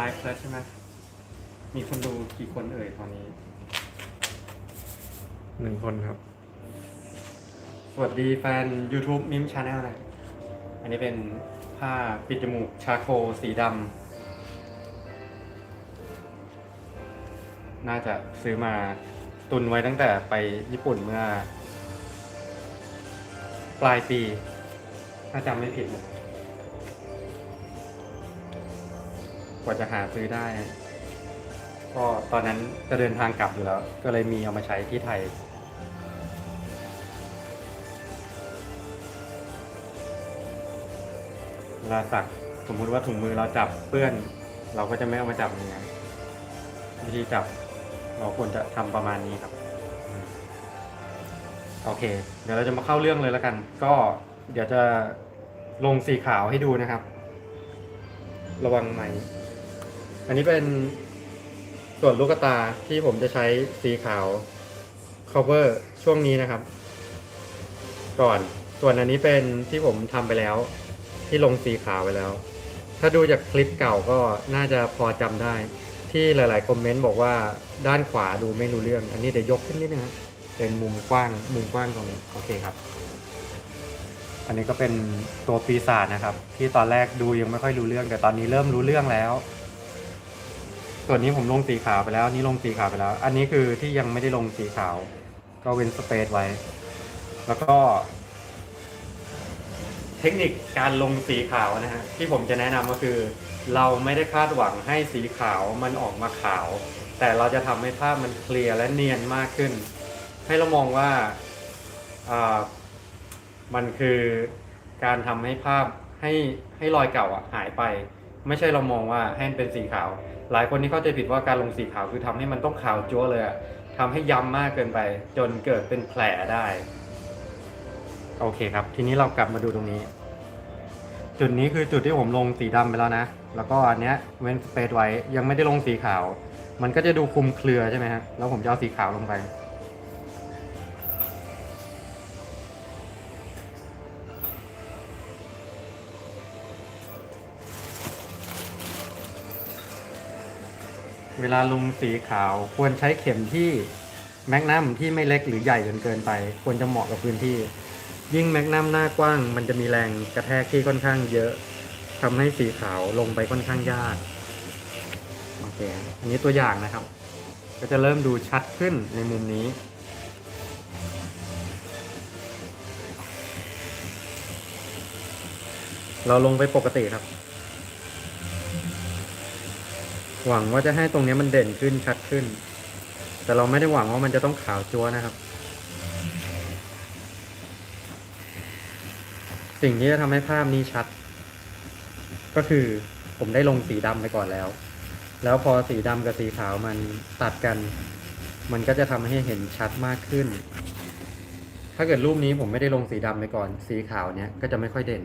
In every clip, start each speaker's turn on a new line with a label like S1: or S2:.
S1: ไลฟ์แล้วใช่ไหมมีคนดูกี่คนเอ่ยตอนนี้
S2: หนึ่งคนครับ
S1: สวัสดีแฟน YouTube มิมชาแนลนะอันนี้เป็นผ้าปิดจมูกชาโคสีดำน่าจะซื้อมาตุนไว้ตั้งแต่ไปญี่ปุ่นเมื่อ ปลายปี ถ้าจำไม่ผิดนะ ว่าจะหาซื้อได้ ก็ตอนนั้นจะเดินทางกลับอยู่แล้ว ก็เลยมีเอามาใช้ที่ไทย เวลาสักสมมุติว่าถุงมือเราจับเปื้อน เราก็จะไม่เอามาจับอย่างนี้ยวิธีจับเราควรจะทำประมาณนี้ครับ โอเค เดี๋ยวเราจะมาเข้าเรื่องเลยแล้วกัน ก็เดี๋ยวจะลงสีขาวให้ดูนะครับ ระวังไหม อันนี้เป็นส่วนลูกตาที่ผมจะใช้สีขาว cover ช่วงนี้นะครับ ก่อนส่วนอันนี้เป็นที่ผมทำไปแล้ว ที่ลงสีขาวไปแล้ว ถ้าดูจากคลิปเก่าก็น่าจะพอจำได้ ที่หลาย ๆ คอมเมนต์บอกว่าด้านขวาดูไม่รู้เรื่อง อันนี้เดี๋ยวยกขึ้นนิดนึงครับเป็นมุมกว้าง มุมกว้างตรงนี้โอเคครับ อันนี้ก็เป็นตัวปีศาจนะครับ ที่ตอนแรกดูยังไม่ค่อยรู้เรื่อง แต่ตอนนี้เริ่มรู้เรื่องแล้ว ส่วนนี้ผมลงสีขาวไปแล้ว นี่ลงสีขาวไปแล้ว อันนี้คือที่ยังไม่ได้ลงสีขาว ก็เว้นสเปซไว้ แล้วก็ เทคนิคการลงสีขาวนะฮะที่ผมจะแนะนำก็คือ เราไม่ได้คาดหวังให้สีขาวมันออกมาขาว แต่เราจะทำให้ภาพมันเคลียร์และเนียนมากขึ้น ให้เรามองว่าามันคือการทำให้ภาพให้ให้รอยเก่าอะหายไป ไม่ใช่เรามองว่าให้เป็นสีขาว หลายคนที่เข้าใจผิดว่าการลงสีขาวคือทำให้มันต้องขาวจั๊วเลยอะทำให้ย้ำมากเกินไป จนเกิดเป็นแผลได้ โอเคครับ ทีนี้เรากลับมาดูตรงนี้ จุดนี้คือจุดที่ผมลงสีดำไปแล้วนะ แล้วก็อันเนี้ยเว้นสเปซไว้ยังไม่ได้ลงสีขาว มันก็จะดูคลุมเครือใช่ไหมฮะแล้วผมจะเอาสีขาวลงไป เวลาลงสีขาวควรใช้เข็มที่แมกนัมที่ไม่เล็กหรือใหญ่จนเกินไป ควรจะเหมาะกับพื้นที่ ยิ่งแมกนัมหน้ากว้าง มันจะมีแรงกระแทกที่ค่อนข้างเยอะทำให้สีขาวลงไปค่อนข้างยากโอเคอันนี้ตัวอย่างนะครับ ก็จะเริ่มดูชัดขึ้นในมุมนี้เราลงไปปกติครับ หวังว่าจะให้ตรงนี้มันเด่นขึ้นชัดขึ้น แต่เราไม่ได้หวังว่ามันจะต้องขาวจัวนะครับ สิ่งที่จะทำให้ภาพนี้ชัด ก็คือผมได้ลงสีดำไปก่อนแล้ว แล้วพอสีดำกับสีขาวมันตัดกัน มันก็จะทำให้เห็นชัดมากขึ้น ถ้าเกิดรูปนี้ผมไม่ได้ลงสีดำไปก่อน สีขาวเนี้ยก็จะไม่ค่อยเด่น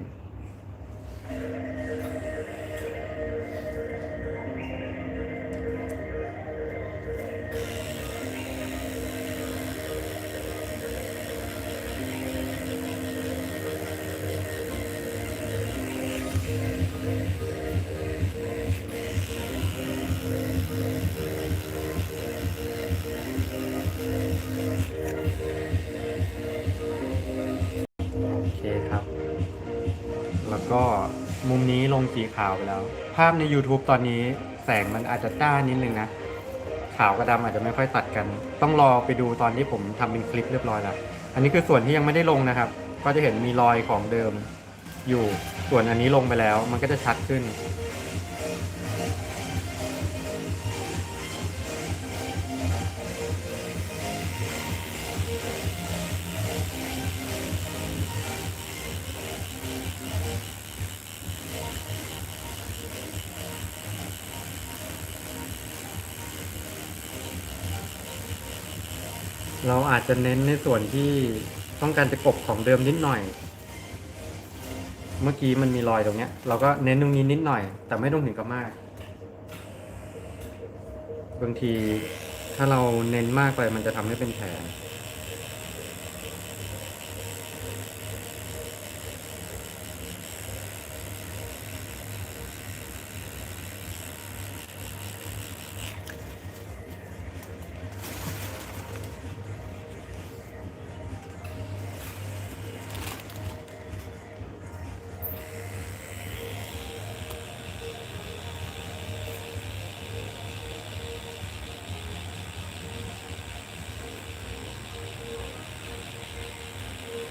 S1: ก็มุมนี้ลงสีขาวไปแล้ว ภาพใน YouTube ตอนนี้แสงมันอาจจะจ้านิดนึงนะ ขาวกับดำอาจจะไม่ค่อยตัดกัน ต้องรอไปดูตอนที่ผมทำเป็นคลิปเรียบร้อยแล้ว อันนี้คือส่วนที่ยังไม่ได้ลงนะครับ ก็จะเห็นมีรอยของเดิมอยู่ ส่วนอันนี้ลงไปแล้ว มันก็จะชัดขึ้น เราอาจจะเน้นในส่วนที่ต้องการจะกบของเดิมนิดหน่อย เมื่อกี้มันมีรอยตรงเนี้ย เราก็เน้นตรงนี้นิดหน่อย แต่ไม่ต้องถึงกับมาก บางทีถ้าเราเน้นมากไปมันจะทำให้เป็นแผล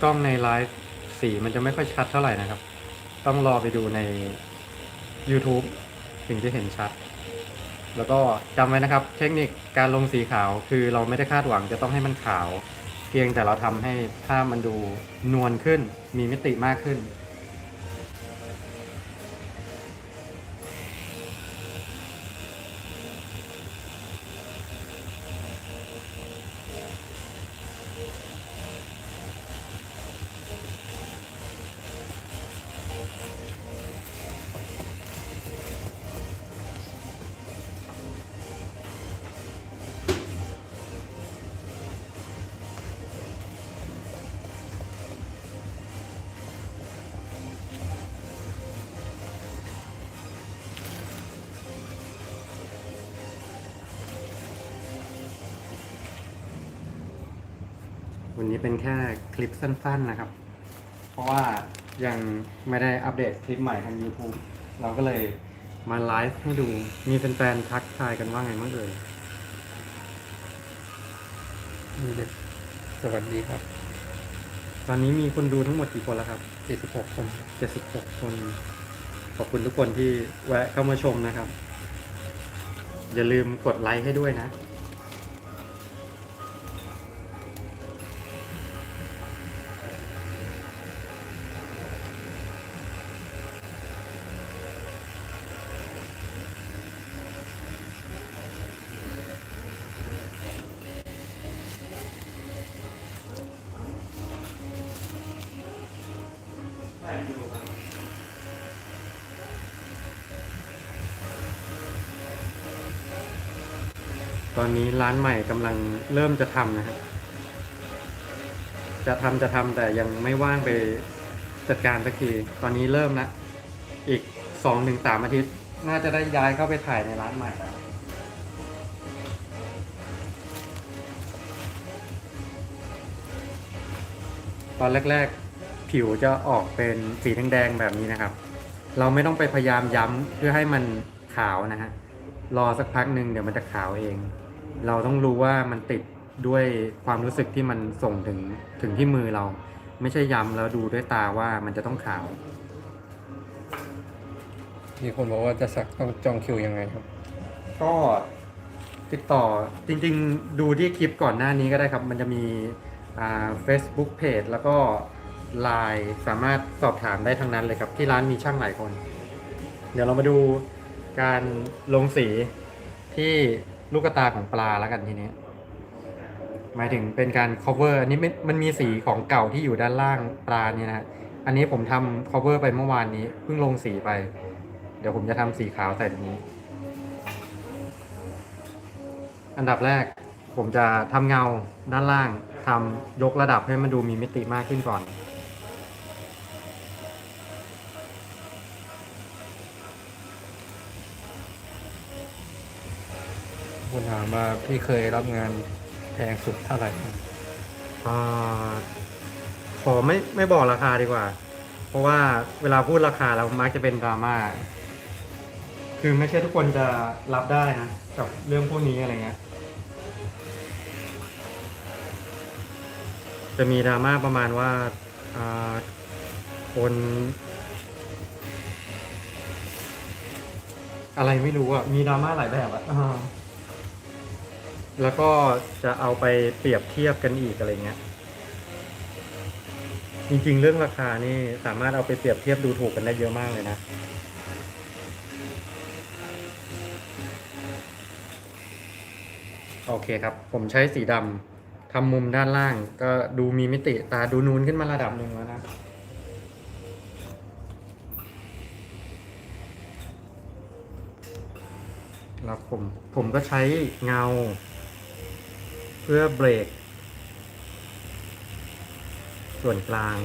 S1: กล้องในไลฟ์สีมันจะไม่ค่อยชัดเท่าไหร่นะครับ ต้องรอไปดูใน YouTube ถึงจะเห็นชัด แล้วก็จำไว้นะครับ เทคนิคการลงสีขาวคือเราไม่ได้คาดหวังจะต้องให้มันขาว เพียงแต่เราทำให้ภาพมันดูนวลขึ้น มีมิติมากขึ้น เป็นแค่คลิปสั้นๆนะครับ เพราะว่ายังไม่ได้อัปเดตคลิปใหม่ทาง YouTube เราก็เลยมาไลฟ์ให้ดู มีแฟนๆทักทายกันว่าไงบ้างเอ่ย
S2: มีเด็กสวัสดีครับ
S1: ตอนนี้มีคนดูทั้งหมดกี่คนแล้วครับ
S2: 76 คน
S1: 76 คน ขอบคุณทุกคนที่แวะเข้ามาชมนะครับ อย่าลืมกดไลค์ให้ด้วยนะ อนนี้ร้านใหม่กำลังเริ่มจะทำนะครับจะทำจะทำแต่ยังไม่ว่างไปจัดการสักที ตอนนี้เริ่มละอีกสองถึงสามอาทิตย์ น่าจะได้ย้ายเข้าไปถ่ายในร้านใหม่แล้วตอนแรก ๆ ผิวจะออกเป็นสีแดงๆแบบนี้นะครับ เราไม่ต้องไปพยายามย้ำเพื่อให้มันขาวนะฮะ รอสักพักหนึ่งเดี๋ยวมันจะขาวเอง เราต้องรู้ว่ามันติดด้วยความรู้สึกที่มันส่งถึงถึงที่มือเรา ไม่ใช่ย้ำแล้วดูด้วยตาว่ามันจะต้องขาว
S2: มีคนบอกว่าจะสักต้องจองคิวยังไงครับ
S1: ก็ติดต่อจริงๆ ดูที่คลิปก่อนหน้านี้ก็ได้ครับ มันจะมีอ่า Facebook Page แล้วก็ Line สามารถสอบถามได้ทั้งนั้นเลยครับ ที่ร้านมีช่างหลายคน เดี๋ยวเรามาดูการลงสีที่ ลูกตาของปลาแล้วกันทีนี้หมายถึงเป็นการ cover อันนี้มันมีสีของเก่าที่อยู่ด้านล่างปลาเนี่ยนะฮะอันนี้ผมทำ cover ไปเมื่อวานนี้เพิ่งลงสีไป เดี๋ยวผมจะทำสีขาวใส่ตรงนี้ อันดับแรกผมจะทำเงาด้านล่างทำยกระดับให้มันดูมีมิติมากขึ้นก่อน
S2: คุณถามว่าพี่เคยรับงานแพงสุดเท่าไหร่
S1: อ่าขอไม่ไม่บอกราคาดีกว่า เพราะว่าเวลาพูดราคาเรามักจะเป็นดราม่า คือไม่ใช่ทุกคนจะรับได้นะกับเรื่องพวกนี้อะไรเงี้ย จะมีดราม่าประมาณว่าอ่าคนอะไรไม่รู้อะ มีดราม่าหลายแบบอะ แล้วก็จะเอาไปเปรียบเทียบกันอีกอะไรเงี้ย จริงๆ เรื่องราคานี่สามารถเอาไปเปรียบเทียบดูถูกกันได้เยอะมากเลยนะ โอเคครับ ผมใช้สีดำทำมุมด้านล่าง ก็ดูมีมิติตาดูนูนขึ้นมาระดับหนึ่งแล้วนะแล้วผมผมก็ใช้เงา เพื่อเบรก ส่วนกลาง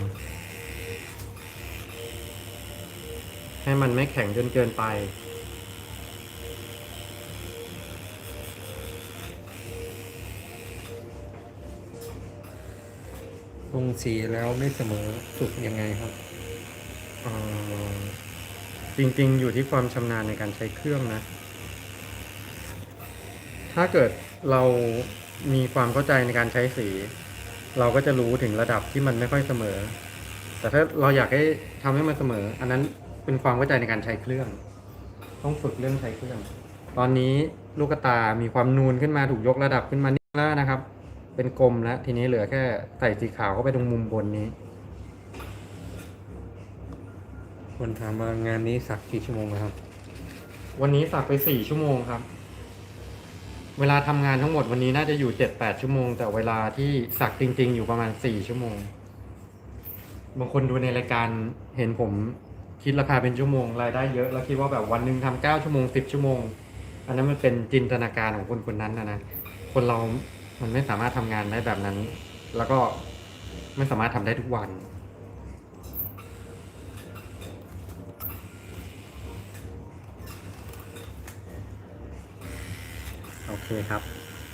S1: ให้มันไม่แข็งจนเกินไป
S2: ลงสีแล้วไม่เสมอสุกยังไงครับ
S1: เอ่อจริงๆ อยู่ที่ความชำนาญในการใช้เครื่องนะ ถ้าเกิดเรา มีความเข้าใจในการใช้สีจเราก็จะรู้ถึงระดับที่มันไม่ค่อยเสมอ แต่ถ้าเราอยากให้ทำให้มันเสมอ อันนั้นเป็นความเข้าใจในการใช้เครื่อง ต้องฝึกเรื่องใช้เครื่อง ตอนนี้ลูกตา มีความนูนขึ้นมาถูกยกระดับขึ้นมานิดแล้วนะครับ เป็นกลมแล้วทีนี้เหลือแค่ใส่สีขาวเข้าไปตรงมุมบนนี้
S2: คนถามว่างานนี้สักกี่ชั่วโมงนะครับ
S1: วันนี้สักไปสี่ชั่วโมงครับ เวลาทำงานทั้งหมดวันนี้น่าจะอยู่เจ็ดแปดชั่วโมง แต่เวลาที่สักจริง ๆ อยู่ประมาณสี่ชั่วโมง บางคนดูในรายการเห็นผมคิดราคาเป็นชั่วโมงรายได้เยอะแล้วคิดว่าแบบวันหนึ่งทำเก้าชั่วโมงสิบชั่วโมง อันนั้นมันเป็นจินตนาการของคนคนนั้นนะนะคนเรามันไม่สามารถทำงานได้แบบนั้น แล้วก็ไม่สามารถทำได้ทุกวัน เคครับ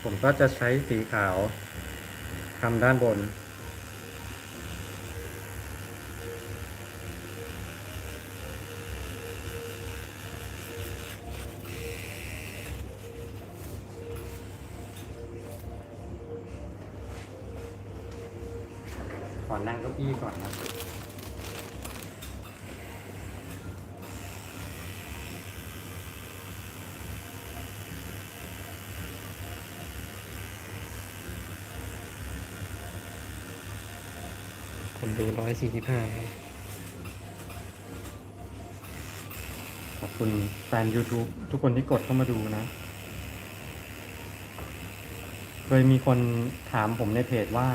S1: ผมก็จะใช้สีขาวทำด้านบน ขอนั่งเก้าอี้ก่อนนะ
S2: คนดูร้อยสี่สิบห้า
S1: ขอบคุณแฟน YouTube ทุกคนที่กดเข้ามาดูนะ เคยมีคนถามผมในเพจว่า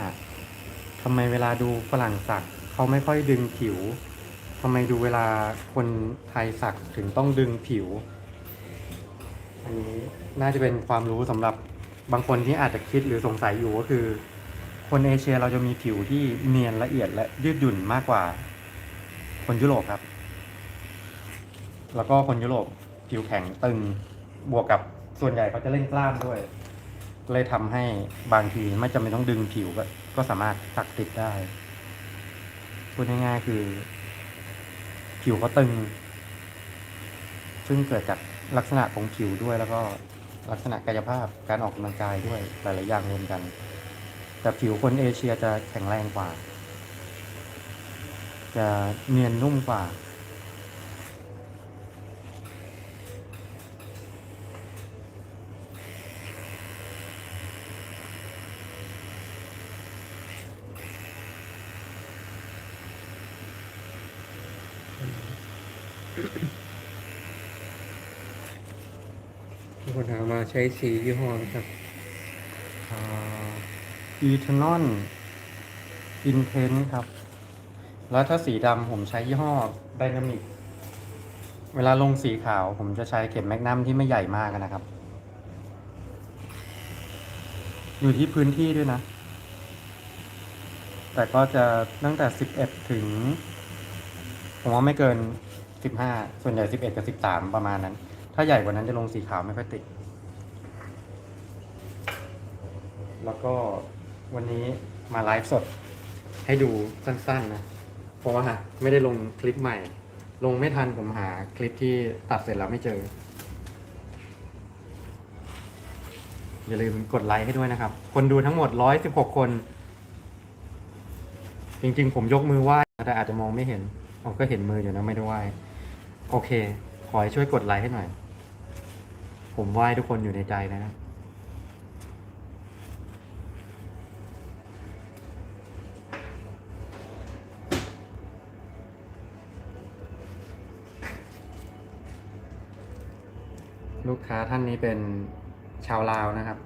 S1: ทำไมเวลาดูฝรั่งสักเขาไม่ค่อยดึงผิวทำไมดูเวลาคนไทยสักถึงต้องดึงผิว อันนี้น่าจะเป็นความรู้สำหรับบางคนที่อาจจะคิดหรือสงสัยอยู่ก็คือ คนเอเชียเราจะมีผิวที่เนียนละเอียดและยืดหยุ่นมากกว่า คนยุโรปครับ แล้วก็คนยุโรปผิวแข็งตึงบวกกับส่วนใหญ่เขาจะเล่นกล้ามด้วย เลยทำให้บางทีไม่จำเป็นต้องดึงผิวก็ก็สามารถสักติดได้พูดง่ายๆคือ ผิวเขาตึง ซึ่งเกิดจากลักษณะของผิวด้วยแล้วก็ลักษณะกายภาพการออกกำลังกายด้วยหลายๆอย่างรวมกัน แต่ผิวคนเอเชียจะแข็งแรงกว่า จะเนียนนุ่มกว่า
S2: คนถามมาใช้สียี่ห้อนะครับ
S1: อีเทนอนอินเทนครับ แล้วถ้าสีดำผมใช้ยี่ห้อไดนามิกเวลาลงสีขาวผมจะใช้เข็มแมกนัมที่ไม่ใหญ่มากนะครับ อยู่ที่พื้นที่ด้วยนะ แต่ก็จะตั้งแต่ 11 ถึง ผมว่าไม่เกิน 15 ส่วนใหญ่ 11 กับ 13 ประมาณนั้น ถ้าใหญ่กว่านั้นจะลงสีขาวไม่ค่อยติด แล้วก็ วันนี้มาไลฟ์สดให้ดูสั้นๆนะ เพราะว่าไม่ได้ลงคลิปใหม่ ลงไม่ทันผมหาคลิปที่ตัดเสร็จแล้วไม่เจอ อย่าลืมกดไลค์ให้ด้วยนะครับ คนดูทั้งหมด 116 คน จริงๆ ผมยกมือไหว้แต่อาจจะมองไม่เห็นผมก็เห็นมืออยู่นะไม่ได้ไหว้โอเค ขอให้ช่วยกดไลค์ให้หน่อย ผมไหว้ทุกคนอยู่ในใจนะ ลูกค้าท่านนี้เป็นชาวลาวนะครับ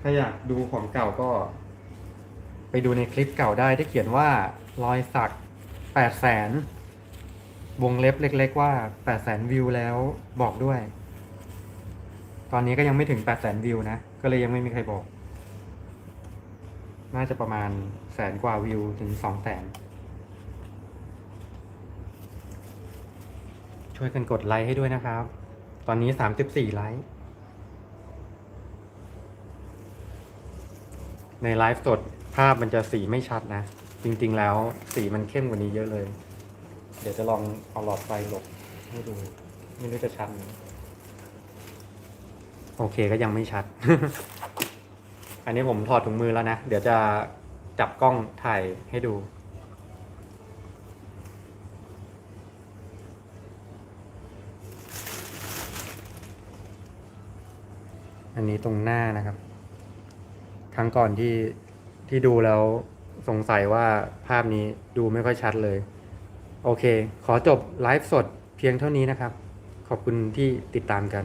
S1: ถ้าอยากดูของเก่าก็ ไปดูในคลิปเก่าได้ที่เขียนว่ารอยสักแปดแสนวงเล็บเล็ก ๆ ว่าแปดแสนวิวแล้วบอกด้วย ตอนนี้ก็ยังไม่ถึงแปดแสนวิวนะ ก็เลยยังไม่มีใครบอก น่าจะประมาณแสนกว่าวิวถึงสองแสนช่วยกันกดไลค์ให้ด้วยนะครับ ตอนนี้สามสิบสี่ไลค์ ในไลฟ์สดภาพมันจะสีไม่ชัดนะ จริงๆแล้วสีมันเข้มกว่านี้เยอะเลย เดี๋ยวจะลองเอาหลอดไฟหลบให้ดู ไม่รู้จะชัดไหมโอเคก็ยังไม่ชัด อันนี้ผมถอดถุงมือแล้วนะ เดี๋ยวจะจับกล้องถ่ายให้ดู อันนี้ตรงหน้านะครับ ครั้งก่อนที่ที่ดูแล้วสงสัยว่าภาพนี้ดูไม่ค่อยชัดเลย โอเค ขอจบไลฟ์สดเพียงเท่านี้นะครับ ขอบคุณที่ติดตามกัน